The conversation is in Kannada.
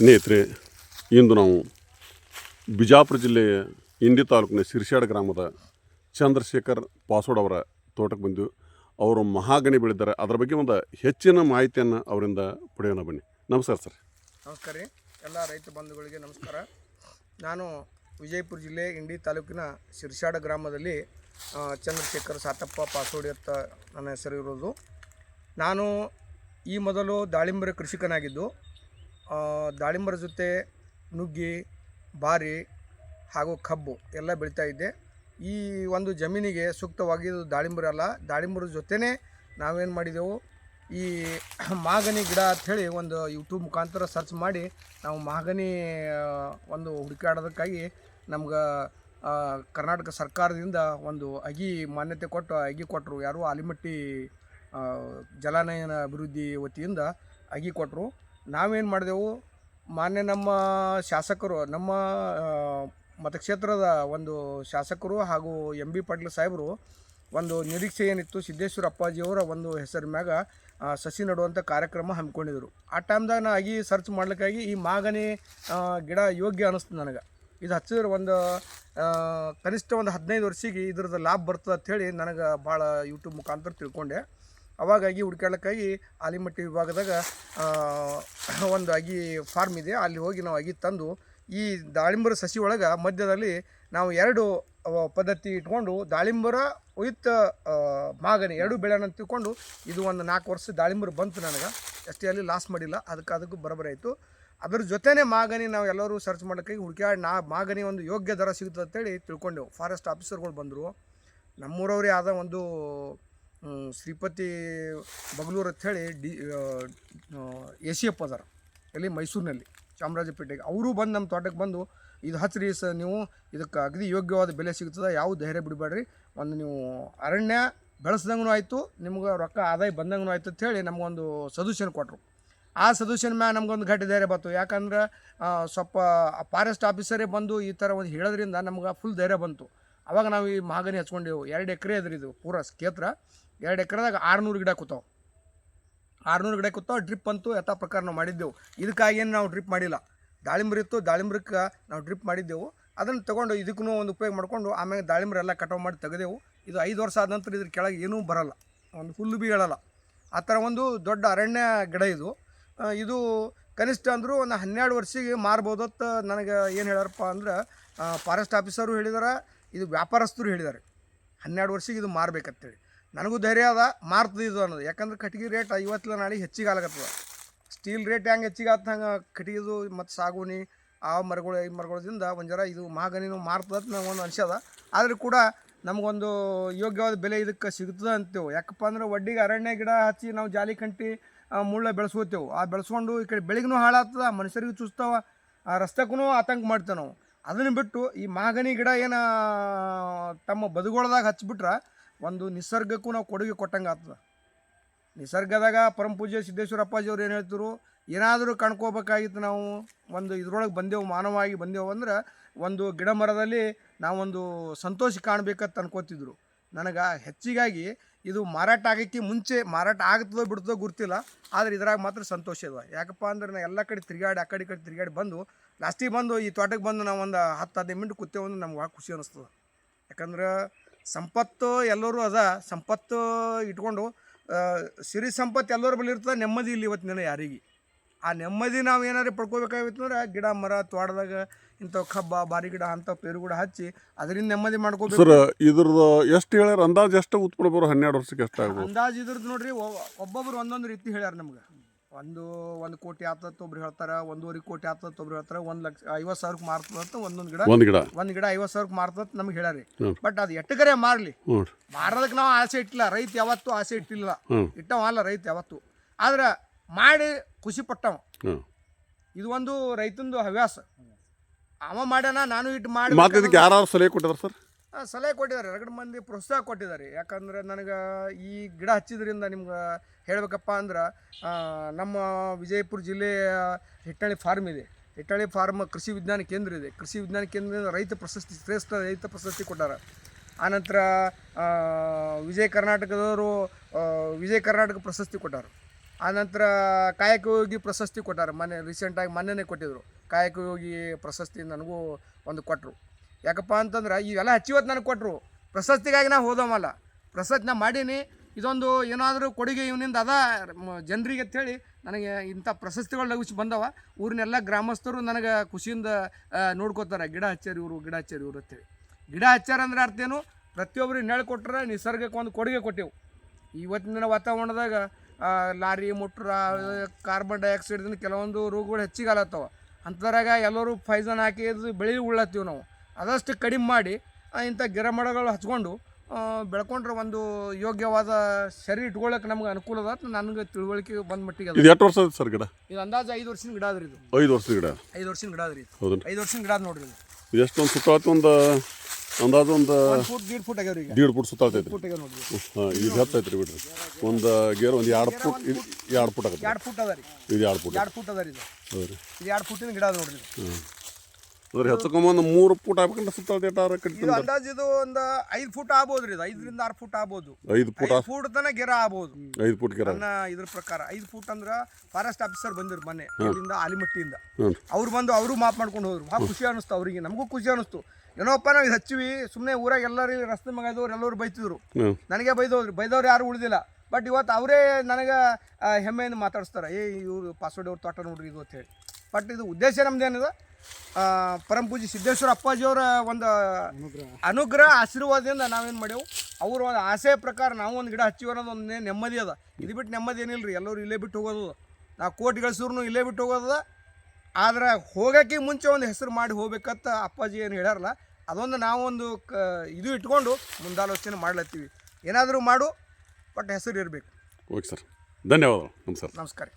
ಸ್ನೇಹಿತರೆ, ಇಂದು ನಾವು ಬಿಜಾಪುರ ಜಿಲ್ಲೆಯ ಇಂಡಿ ತಾಲೂಕಿನ ಸಿರ್ಸಾಡ್ ಗ್ರಾಮದ ಚಂದ್ರಶೇಖರ್ ಪಾಸೋಡ್ ಅವರ ತೋಟಕ್ಕೆ ಬಂದು ಅವರು ಮಹಾಗಣಿ ಬೆಳೆದಿದ್ದಾರೆ. ಅದರ ಬಗ್ಗೆ ಒಂದು ಹೆಚ್ಚಿನ ಮಾಹಿತಿಯನ್ನು ಅವರಿಂದ ಪಡೆಯೋಣ ಬನ್ನಿ. ನಮಸ್ಕಾರ ಸರ್. ನಮಸ್ಕಾರ ರೀ. ಎಲ್ಲ ರೈತ ಬಂಧುಗಳಿಗೆ ನಮಸ್ಕಾರ. ನಾನು ವಿಜಯಪುರ ಜಿಲ್ಲೆ ಇಂಡಿ ತಾಲೂಕಿನ ಸಿರ್ಸಾಡ ಗ್ರಾಮದಲ್ಲಿ ಚಂದ್ರಶೇಖರ್ ಸಾತಪ್ಪ ಪಾಸೋಡಿ ಅಂತ ನನ್ನ ಹೆಸರು ಇರೋದು. ನಾನು ಈ ಮೊದಲು ದಾಳಿಂಬರ ಕೃಷಿಕನಾಗಿದ್ದು ದಾಳಿಂಬರ ಜೊತೆ ನುಗ್ಗಿ, ಬಾರಿ ಹಾಗೂ ಕಬ್ಬು ಎಲ್ಲ ಬೆಳೀತಾ ಇದ್ದೆ. ಈ ಒಂದು ಜಮೀನಿಗೆ ಸೂಕ್ತವಾಗಿದ್ದು ದಾಳಿಂಬರ ಅಲ್ಲ, ದಾಳಿಂಬರ ಜೊತೆನೇ ನಾವೇನು ಮಾಡಿದೆವು, ಈ ಮಾಗನಿ ಗಿಡ ಅಂಥೇಳಿ ಒಂದು ಯೂಟ್ಯೂಬ್ ಮುಖಾಂತರ ಸರ್ಚ್ ಮಾಡಿ ನಾವು ಮಾಗನಿ ಒಂದು ಹುಡುಕಾಡೋದಕ್ಕಾಗಿ ನಮ್ಗೆ ಕರ್ನಾಟಕ ಸರ್ಕಾರದಿಂದ ಒಂದು ಅಗಿ ಮಾನ್ಯತೆ ಕೊಟ್ಟು, ಅಗಿ ಕೊಟ್ಟರು ಯಾರು ಆಲಿಮಟ್ಟಿ ಜಲಾನಯನ ಅಭಿವೃದ್ಧಿ ವತಿಯಿಂದ ಅಗಿ ಕೊಟ್ಟರು ನಾವೇನು ಮಾಡಿದೆವು? ಮಾನ್ಯ ನಮ್ಮ ಶಾಸಕರು, ನಮ್ಮ ಮತಕ್ಷೇತ್ರದ ಒಂದು ಶಾಸಕರು ಹಾಗೂ ಎಂ ಬಿ ಪಾಟೀಲ್ ಸಾಹೇಬರು ಒಂದು ನಿರೀಕ್ಷೆ ಏನಿತ್ತು, ಸಿದ್ದೇಶ್ವರ ಅಪ್ಪಾಜಿಯವರ ಒಂದು ಹೆಸರು ಮ್ಯಾಗ ಸಸಿ ನೆಡುವಂಥ ಕಾರ್ಯಕ್ರಮ ಹಮ್ಮಿಕೊಂಡಿದ್ರು. ಆ ಟೈಮ್ದಾಗ ನಾ ಆಗಿ ಸರ್ಚ್ ಮಾಡ್ಲಿಕ್ಕಾಗಿ ಈ ಮಾಗನಿ ಗಿಡ ಯೋಗ್ಯ ಅನ್ನಿಸ್ತು ನನಗೆ. ಇದು ಹಚ್ಚಿದ್ರೆ ಒಂದು ಕನಿಷ್ಠ ಒಂದು ಹದಿನೈದು ವರ್ಷಿಗೆ ಇದ್ರದ್ದು ಲಾಭ ಬರ್ತದೆ ಅಂಥೇಳಿ ನನಗೆ ಭಾಳ ಯೂಟ್ಯೂಬ್ ಮುಖಾಂತರ ತಿಳ್ಕೊಂಡೆ. ಅವಾಗ ಅಗಿ ಹುಡ್ಕ್ಯಾಡ್ಲಿಕ್ಕಾಗಿ ಆಲಿಮಟ್ಟಿ ವಿಭಾಗದಾಗ ಒಂದು ಅಗಿ ಫಾರ್ಮ್ ಇದೆ. ಅಲ್ಲಿ ಹೋಗಿ ನಾವು ಅಗಿ ತಂದು, ಈ ದಾಳಿಂಬರ ಸಸಿ ಒಳಗೆ ಮಧ್ಯದಲ್ಲಿ ನಾವು ಎರಡು ಪದ್ಧತಿ ಇಟ್ಕೊಂಡು ದಾಳಿಂಬರ ವಿತ್ ಮಾಗನಿ ಎರಡು ಬೆಳೆನ ತಿಳ್ಕೊಂಡು ಇದು ಒಂದು ನಾಲ್ಕು ವರ್ಷ ದಾಳಿಂಬರ ಬಂತು ನನಗೆ. ಅಷ್ಟೇ ಅಲ್ಲಿ ಲಾಸ್ ಮಾಡಿಲ್ಲ. ಅದಕ್ಕೆ ಅದಕ್ಕೂ ಬರಬರಾಯಿತು ಅದ್ರ ಜೊತೆನೇ ಮಾಗನಿ ನಾವು ಎಲ್ಲರೂ ಸರ್ಚ್ ಮಾಡೋಕ್ಕಾಗಿ ಹುಡುಕಾಡಿ ನಾ ಮಾಗನಿ ಒಂದು ಯೋಗ್ಯ ದರ ಸಿಗುತ್ತೆ ಅಂತೇಳಿ ತಿಳ್ಕೊಂಡೆವು. ಫಾರೆಸ್ಟ್ ಆಫೀಸರ್ಗಳು ಬಂದರು. ನಮ್ಮೂರವರೇ ಆದ ಒಂದು ಶ್ರೀಪತಿ ಬಗಲೂರು ಅಂಥೇಳಿ ಡಿ ಎ ಸಿ ಎಪ್ ಅದಾರ. ಎಲ್ಲಿ ಮೈಸೂರಿನಲ್ಲಿ, ಚಾಮರಾಜಪೇಟೆಗೆ. ಅವರು ಬಂದು ನಮ್ಮ ತೋಟಕ್ಕೆ ಬಂದು, ಇದು ಹಚ್ಚಿರಿ ಸ ನೀವು, ಇದಕ್ಕೆ ಅಗದಿ ಯೋಗ್ಯವಾದ ಬೆಲೆ ಸಿಗ್ತದೆ ಯಾವ ಧೈರ್ಯ ಬಿಡಬೇಡ್ರಿ. ಒಂದು ನೀವು ಅರಣ್ಯ ಬೆಳೆಸ್ದಂಗೂ ಆಯಿತು, ನಿಮ್ಗೆ ರೊಕ್ಕ ಆದಾಯ ಬಂದಂಗೂ ಆಯ್ತು ಅಂತೇಳಿ ನಮಗೊಂದು ಸಜೆಷನ್ ಕೊಟ್ಟರು ಆ ಸಜೆಷನ್ ಮ್ಯಾಲ ನಮ್ಗೊಂದು ಗಟ್ಟಿ ಧೈರ್ಯ ಬಂತು. ಯಾಕಂದ್ರೆ ಸ್ವಲ್ಪ ಫಾರೆಸ್ಟ್ ಆಫೀಸರೇ ಬಂದು ಈ ಥರ ಒಂದು ಹೇಳೋದ್ರಿಂದ ನಮ್ಗೆ ಫುಲ್ ಧೈರ್ಯ ಬಂತು. ಅವಾಗ ನಾವು ಈ ಮಾಗನಿ ಹಚ್ಕೊಂಡೆವು. ಎರಡು ಎಕರೆ ಅದ್ರಿ ಇದು ಪೂರ ಕ್ಷೇತ್ರ. ಎರಡು ಎಕರೆದಾಗ ಆರುನೂರು ಗಿಡ ಕೂತಾವೆ. ಆರುನೂರು ಗಿಡ ಕೂತಾವೆ ಡ್ರಿಪ್ ಅಂತೂ ಯಥಾ ಪ್ರಕಾರ ನಾವು ಮಾಡಿದ್ದೆವು. ಇದಕ್ಕಾಗಿ ಏನು ನಾವು ಡ್ರಿಪ್ ಮಾಡಿಲ್ಲ. ದಾಳಿಂಬ್ರಿ ಇತ್ತು, ದಾಳಿಂಬ್ರಕ್ಕೆ ನಾವು ಡ್ರಿಪ್ ಮಾಡಿದ್ದೆವು. ಅದನ್ನು ತೊಗೊಂಡು ಇದಕ್ಕೂ ಒಂದು ಉಪಯೋಗ ಮಾಡಿಕೊಂಡು ಆಮೇಲೆ ದಾಳಿಂಬ್ರ ಎಲ್ಲ ಕಟಾವು ಮಾಡಿ ತೆಗೆದೆವು. ಇದು ಐದು ವರ್ಷ ಆದ ನಂತರ ಇದ್ರ ಕೆಳಗೆ ಏನೂ ಬರಲ್ಲ. ಒಂದು ಹುಲ್ಲು ಬಿ ಹೇಳಲ್ಲ. ಆ ಥರ ಒಂದು ದೊಡ್ಡ ಅರಣ್ಯ ಗಿಡ ಇದು. ಇದು ಕನಿಷ್ಠ ಅಂದರೂ ಒಂದು ಹನ್ನೆರಡು ವರ್ಷಿಗೆ ಮಾರ್ಬೋದತ್ತು ನನಗೆ ಏನು ಹೇಳ್ಯಾರಪ್ಪ ಅಂದ್ರೆ ಫಾರೆಸ್ಟ್ ಆಫೀಸರು ಹೇಳಿದಾರೆ, ಇದು ವ್ಯಾಪಾರಸ್ಥರು ಹೇಳಿದ್ದಾರೆ ಹನ್ನೆರಡು ವರ್ಷಿಗೆ ಇದು ಮಾರ್ಬೇಕಂತೇಳಿ. ನನಗೂ ಧೈರ್ಯ ಅದ, ಮಾರ್ತದೆ ಇದು ಅನ್ನೋದು. ಯಾಕಂದ್ರೆ ಕಟ್ಗೆ ರೇಟ್ ಐವತ್ತಿಲ್ಲ ನಾಳೆ ಹೆಚ್ಚಿಗೆ ಆಗತ್ತದ ಸ್ಟೀಲ್ ರೇಟ್ ಹೆಂಗೆ ಹೆಚ್ಚಿಗೆ ಆತ ಹಂಗೆ ಕಟ್ಟಿಗೆದು ಮತ್ತು ಸಾಗುಣಿ, ಆ ಮರಗಳು, ಈ ಮರಗಳಿಂದ ಒಂದು ಇದು ಮಾಗನಿನೂ ಮಾರ್ತದ ಒಂದು ಅನ್ಸ್ಯದ ಆದರೂ ಕೂಡ ನಮಗೊಂದು ಯೋಗ್ಯವಾದ ಬೆಲೆ ಇದಕ್ಕೆ ಸಿಗ್ತದೆ ಅಂತೇವೆ. ಯಾಕಪ್ಪ ಅಂದ್ರೆ ಒಡ್ಡಿಗೆ ಅರಣ್ಯ ಗಿಡ ಹಚ್ಚಿ ನಾವು ಜಾಲಿ ಕಂಟಿ ಮುಳ್ಳ ಬೆಳೆಸ್ಕೋತೇವೆ. ಆ ಬೆಳೆಸ್ಕೊಂಡು ಈ ಕಡೆ ಬೆಳಿಗ್ನೂ ಹಾಳಾಗ್ತದ, ಮನುಷ್ಯರಿಗೂ ಚುಸ್ತಾವ ಆ ರಸ್ತೆಗೂ ಆತಂಕ ಮಾಡ್ತೇವೆ ನಾವು. ಅದನ್ನು ಬಿಟ್ಟು ಈ ಮಾಗನಿ ಗಿಡ ಏನು ತಮ್ಮ ಬದುಗೊಳದಾಗ ಹಚ್ಬಿಟ್ರೆ ಒಂದು ನಿಸರ್ಗಕ್ಕೂ ನಾವು ಕೊಡುಗೆ ಕೊಟ್ಟಂಗೆ ಆಗ್ತದೆ. ನಿಸರ್ಗದಾಗ ಪರಮ ಪೂಜ್ಯ ಸಿದ್ದೇಶ್ವರ ಅಪ್ಪಾಜಿಯವ್ರು ಏನು ಹೇಳ್ತಿದ್ರು? ಏನಾದರೂ ಕಣ್ಕೋಬೇಕಾಗಿತ್ತು ನಾವು ಒಂದು ಇದ್ರೊಳಗೆ ಬಂದೆವು, ಮಾನವಾಗಿ ಬಂದೆವು ಅಂದ್ರೆ ಒಂದು ಗಿಡ ಮರದಲ್ಲಿ ನಾವೊಂದು ಸಂತೋಷ ಕಾಣಬೇಕಂತ ಅನ್ಕೋತಿದ್ರು. ನನಗೆ ಹೆಚ್ಚಿಗಾಗಿ ಇದು ಮಾರಾಟ ಆಗೋಕ್ಕೆ ಮುಂಚೆ ಮಾರಾಟ ಆಗ್ತದೋ ಬಿಡ್ತದೋ ಗೊತ್ತಿಲ್ಲ, ಆದರೆ ಇದ್ರಾಗ ಮಾತ್ರ ಸಂತೋಷ ಇದೆ ಯಾಕಪ್ಪ ಅಂದ್ರೆ ನಾ ಎಲ್ಲ ಕಡೆ ತಿರುಗಾಡಿ, ಆ ಕಡೆ ಕಡೆ ತಿರುಗಾಡಿ ಬಂದು ಲಾಸ್ಟಿಗೆ ಬಂದು ಈ ತೋಟಕ್ಕೆ ಬಂದು ನಾವು ಒಂದು ಹತ್ತು ಹದಿನೈದು ಮಿನಿಟ್ ಕೂತೇವೆ ಅಂದ್ರೆ ನಮ್ಗೆ ಭಾಳ ಖುಷಿ ಅನ್ನಿಸ್ತದೆ. ಯಾಕಂದ್ರೆ ಸಂಪತ್ತು ಎಲ್ಲರೂ ಅದ ಸಂಪತ್ತು ಇಟ್ಕೊಂಡು ಸಿರಿ ಸಂಪತ್ತು ಎಲ್ಲರ ಬಳಿ ಇರ್ತದೆ ನೆಮ್ಮದಿ ಇಲ್ಲಿ ಇವತ್ತಿನ ದಿನ ಯಾರಿಗೆ? ಆ ನೆಮ್ಮದಿ ನಾವು ಏನಾದ್ರು ಪಡ್ಕೋಬೇಕಾಗಿತ್ತು ಅಂದ್ರೆ ಗಿಡ ಮರ ತೋಟದಾಗ ಇಂಥವು ಕಬ್ಬ ಬಾರಿ ಗಿಡ ಅಂಥ ಪೇರು ಗಿಡ ಹಚ್ಚಿ ಅದರಿಂದ ನೆಮ್ಮದಿ ಮಾಡ್ಕೋಬೇಕು. ಸರ್ ಇದ್ರದ್ದು ಎಷ್ಟು ಹೇಳ್ಯಾರ? ಅಂದಾಜು ಎಷ್ಟು ಉತ್ಪನ್ನ ಬರೋ ಹನ್ನೆರಡು ವರ್ಷಕ್ಕೆ ಎಷ್ಟು ಅಂದಾಜು ಇದ್ರದ್ದು ನೋಡ್ರಿ ಒಬ್ಬೊಬ್ಬರು ಒಬ್ಬೊಬ್ರು ಒಂದೊಂದು ರೀತಿ ಹೇಳ್ಯಾರ ನಮ್ಗೆ. ಒಂದು ಒಂದು ಕೋಟಿ ಆತತ್ ಒಬ್ರು ಹೇಳ್ತಾರೆ ಒಂದೂವರೆ ಕೋಟಿ ಆತತ್ ಒಬ್ರು ಹೇಳ್ತಾರೆ ಒಂದು ಲಕ್ಷ ಐವತ್ತು ಸಾವಿರಕ್ಕೆ ಮಾರ್ತದ ಅಂತ ಒಂದೊಂದು ಗಿಡ. ಒಂದ್ ಗಿಡ. ಒಂದು ಗಿಡ ಐವತ್ತು ಸಾವಿರಕ್ಕೆ ಮಾರ್ತದ ನಮ್ಗೆ ಹೇಳ್ಯಾರಿ. ಬಟ್ ಅದು ಎಟ್ಟಗರೆ ಮಾರಲಿ? ಮಾರೋದಕ್ಕೆ ನಾವು ಆಸೆ ಇಟ್ಟಿಲ್ಲ ರೈತ ಯಾವತ್ತೂ ಆಸೆ ಇಟ್ಟಿಲ್ಲ. ಇಟ್ಟವ ಅಲ್ಲ ರೈತ ಯಾವತ್ತು. ಆದ್ರೆ ಮಾಡಿ ಖುಷಿ ಪಟ್ಟವ. ಇದು ಒಂದು ರೈತಂದು ಹವ್ಯಾಸ. ಅವ ಮಾಡ್ಯಾನ ನಾನು ಇಟ್ಟು ಮಾಡಿ ಮತ್ತೆ ಇದಕ್ಕೆ ಯಾರು ಸಲಹೆ ಕೊಟ್ಟಿದ್ದಾರೆ ಸರ್? ಸಲಹೆ ಕೊಟ್ಟಿದ್ದಾರೆ. ಎರಡು ಮಂದಿ ಪ್ರೋತ್ಸಾಹ ಕೊಟ್ಟಿದ್ದಾರೆ. ಯಾಕಂದ್ರೆ ನನಗೆ ಈ ಗಿಡ ಹಚ್ಚಿದ್ರಿಂದ ನಿಮ್ಗೆ ಹೇಳಬೇಕಪ್ಪ ಅಂದ್ರೆ ನಮ್ಮ ವಿಜಯಪುರ ಜಿಲ್ಲೆಯ ಹಿಟ್ಟಳ್ಳಿ ಫಾರ್ಮ್ ಇದೆ. ಹಿಟ್ಟಳ್ಳಿ ಫಾರ್ಮ್ ಕೃಷಿ ವಿಜ್ಞಾನ ಕೇಂದ್ರ ಇದೆ. ಕೃಷಿ ವಿಜ್ಞಾನ ಕೇಂದ್ರದಿಂದ ರೈತ ಪ್ರಶಸ್ತಿ, ಶ್ರೇಷ್ಠ ರೈತ ಪ್ರಶಸ್ತಿ ಕೊಟ್ಟಾರ. ಆನಂತರ ವಿಜಯ ಕರ್ನಾಟಕದವರು ವಿಜಯ ಕರ್ನಾಟಕ ಪ್ರಶಸ್ತಿ ಕೊಟ್ಟಾರ. ಆನಂತರ ಕಾಯಕ ಯೋಗಿ ಪ್ರಶಸ್ತಿ ಕೊಟ್ಟಾರೆ. ಮೊನ್ನೆ ರೀಸೆಂಟಾಗಿ ಮೊನ್ನೆನೇ ಕೊಟ್ಟಿದ್ರು. ಕಾಯಕ ಯೋಗಿ ಪ್ರಶಸ್ತಿ ನನಗೂ ಒಂದು ಕೊಟ್ಟರು ಯಾಕಪ್ಪ ಅಂತಂದ್ರೆ ಇವೆಲ್ಲ ಹಚ್ಚಿವತ್ತು ನನಗೆ ಕೊಟ್ಟರು ಪ್ರಶಸ್ತಿಗಾಗಿ ನಾ ಹೋದವಲ್ಲ. ಪ್ರಶಸ್ತಿ ನಾ ಮಾಡೀನಿ. ಇದೊಂದು ಏನಾದರೂ ಕೊಡುಗೆ ಇವನಿಂದ ಅದ. ಜನರಿಗೆ ಅಂತೇಳಿ ನನಗೆ ಇಂಥ ಪ್ರಶಸ್ತಿಗಳು ಲಭಿಸಿ ಬಂದವ. ಊರಿನೆಲ್ಲ ಗ್ರಾಮಸ್ಥರು ನನಗೆ ಖುಷಿಯಿಂದ ನೋಡ್ಕೋತಾರೆ. ಗಿಡ ಹಚ್ಚಾರ ಇವರು, ಗಿಡ ಹಚ್ಚಾರ ಇವರು ಅಂತೇಳಿ. ಗಿಡ ಹಚ್ಚಾರ ಅಂದ್ರೆ ಅರ್ಥ ಏನು? ಪ್ರತಿಯೊಬ್ಬರಿಗೆ ನೆರಳು ಕೊಟ್ಟರೆ ನಿಸರ್ಗಕ್ಕೆ ಒಂದು ಕೊಡುಗೆ ಕೊಟ್ಟೆವು. ಇವತ್ತಿನ ವಾತಾವರಣದಾಗ ಲಾರಿ, ಮುಟ್ರ, ಕಾರ್ಬನ್ ಡೈಆಕ್ಸೈಡ್ದಿಂದ ಕೆಲವೊಂದು ರೋಗಗಳು ಹೆಚ್ಚಿಗೆ ಆಲತ್ತವ ಅಂಥದ್ರಾಗ ಎಲ್ಲರೂ ಫೈಜನ್ ಹಾಕಿ ಬೆಳೆ ಉಳ್ಳತ್ತೀವಿ ನಾವು. ಆದಷ್ಟು ಕಡಿಮೆ ಮಾಡಿ ಇಂಥ ಗಿಡಮರಗಳು ಹಚ್ಕೊಂಡು ಬೆಳ್ಕೊಂಡ್ರೆ ಒಂದು ಯೋಗ್ಯವಾದ ಶರೀರ ಇಟ್ಕೊಳ್ಳೋಕೆ ನಮ್ಗೆ ಅನುಕೂಲ ಅದ ಅಂತ ನನಗೆ ತಿಳುವಳಿಕೆ ಬಂದ ಮಟ್ಟಿಗೆ ಅದು. ಇದು ಎಷ್ಟು ವರ್ಷ ಆಯ್ತು ಸರ್ ಗಿಡ? ಇದು ಅಂದಾಜು ಐದು ವರ್ಷದ ಗಿಡ ಅದ್ರಿ ಇದು. ಐದು ವರ್ಷದ ಗಿಡ? ಐದು ವರ್ಷದ ಗಿಡ ಅದ್ರಿ ಹೌದು ಐದು ವರ್ಷದ ಗಿಡ ಅದ ನೋಡ್ರಿ ಇದು. ಇದು ಎಷ್ಟು ಒಂದು ಸುತ್ತಾಯ್ತು ಒಂದು ಅಂದಾಜು ಒಂದು ಫುಟ್ ದೀಡ್ ಫುಟ್ ಆಗ್ಯಾವ್ರಿ ಈಗ. ದೀಡ್ ಫುಟ್ ಸುತ್ತಾಯ್ತೈತ್ರಿ ಫುಟ್ ಆಗ್ಯಾವ ನೋಡ್ರಿ ಇದು. ಇದು ರೀ ಬಿಡ್ರಿ. ಒಂದು ಗೇರ್ ಒಂದು ಎರಡು ಫುಟ್ ಇದು ಎರಡು ಫುಟ್ ಆಗತ್ತೆ. ಎರಡು ಫುಟ್ ಅದ ರೀ. ಇದು ಎರಡು ಫುಟ್. ಎರಡು ಫುಟ್ ಅದ ರೀ ಇದು. ಹೌದು ರೀ ಇದು ಎರಡು ಫುಟಿನ ಗಿಡ ಅದ ನೋಡ್ರಿ. ಹ್ಞೂ ಅದ್ರ ಹೆಚ್ಚಕೊಂಬಂದು ಮೂರು ಫುಟ್ ಆಗ್ಬೇಕಂದ್ರೆ ಸುತ್ತಾಡ್ದು ಎಟ್ಟಾರ ಇದು ಕಟ್ಟಿ ಅಂದಾಜು ಇದು ಒಂದು ಐದು ಫುಟ್ ಆಗ್ಬೋದು ರೀ ಇದು. ಐದರಿಂದ ಆರು ಫೂಟ್ ಆಗ್ಬೋದು. ಐದು ಫುಟ್ ಐದು ಫುಟ್ ತನ ಗೆರ ಆಗ್ಬೋದು. ಐದು ಫುಟ್ ಗಿರ. ನನ್ನ ಇದ್ರ ಪ್ರಕಾರ ಐದು ಫುಟ್ ಅಂದ್ರ ಫಾರೆಸ್ಟ್ ಆಫೀಸರ್ ಬಂದಿರು ಮೊನ್ನೆ ಇಲ್ಲಿಂದ ಆಲಿಮಟ್ಟಿಯಿಂದ. ಹ್ಞೂ ಅವ್ರು ಬಂದು ಅವರು ಮಾಪ್ ಮಾಡ್ಕೊಂಡು ಹೋದ್ರು. ಭಾಳ ಖುಷಿ ಅನಿಸ್ತು ಅವರಿಗೆ. ನಮಗೂ ಖುಷಿ ಅನಿಸ್ತು. ಏನೋಪ್ಪ ನಾವು ಇದು ಹಚ್ಚಿವಿ. ಸುಮ್ಮನೆ ಊರಾಗ ಎಲ್ಲರೂ ರಸ್ತೆ ಮಗ ಇದ್ದವ್ರು ಎಲ್ಲರೂ ಬೈತಿದ್ರು. ಹ್ಞೂ ನನಗೆ ಬೈದವ್ರು. ಬೈದವ್ರು ಯಾರು ಉಳಿದಿಲ್ಲ. ಬಟ್ ಇವತ್ತು ಅವರೇ ನನಗೆ ಹೆಮ್ಮೆಯಿಂದ ಮಾತಾಡಿಸ್ತಾರೆ. ಏ ಇವರು ಪಾಸ್ವರ್ಡ್ ಅವ್ರ ತೋಟ ನೋಡ್ರಿ ಇದು ಅಂತ ಹೇಳಿ. ಬಟ್ ಇದು ಉದ್ದೇಶ ನಮ್ದೇನಿದೆ ಪರಂ ಪರಮ ಪೂಜೆ ಸಿದ್ದೇಶ್ವರ ಅಪ್ಪಾಜಿಯವರ ಒಂದು ಅನುಗ್ರಹ. ಆಶೀರ್ವಾದದಿಂದ ನಾವೇನು ಮಾಡೇವು ಅವ್ರ ಒಂದು ಆಸೆ ಪ್ರಕಾರ ನಾವು ಒಂದು ಗಿಡ ಹಚ್ಚಿವಿ ಅನ್ನೋದು ಒಂದು ನೆಮ್ಮದಿ ಅದ. ಇದು ಬಿಟ್ಟು ನೆಮ್ಮದಿ ಏನಿಲ್ಲ ರೀ ಎಲ್ಲರೂ ಇಲ್ಲೇ ಬಿಟ್ಟು ಹೋಗೋದು. ನಾವು ಕೋಟಿ ಗಳಿಸಿದ್ರು ಇಲ್ಲೇ ಬಿಟ್ಟು ಹೋಗೋದ. ಆದ್ರೆ ಹೋಗೋಕ್ಕೆ ಮುಂಚೆ ಒಂದು ಹೆಸರು ಮಾಡಿ ಹೋಗ್ಬೇಕಂತ ಅಪ್ಪಾಜಿ ಏನು ಹೇಳ್ಯಾರಲ್ಲ ಅದೊಂದು ನಾವೊಂದು ಕ ಇದು ಇಟ್ಕೊಂಡು ಮುಂದಾಲೋಚನೆ ಮಾಡ್ಲತ್ತೀವಿ. ಏನಾದರೂ ಮಾಡು ಬಟ್ ಹೆಸರು ಇರಬೇಕು. Okay sir. ಧನ್ಯವಾದ ನಮಸ್ಕಾರ. ನಮಸ್ಕಾರ.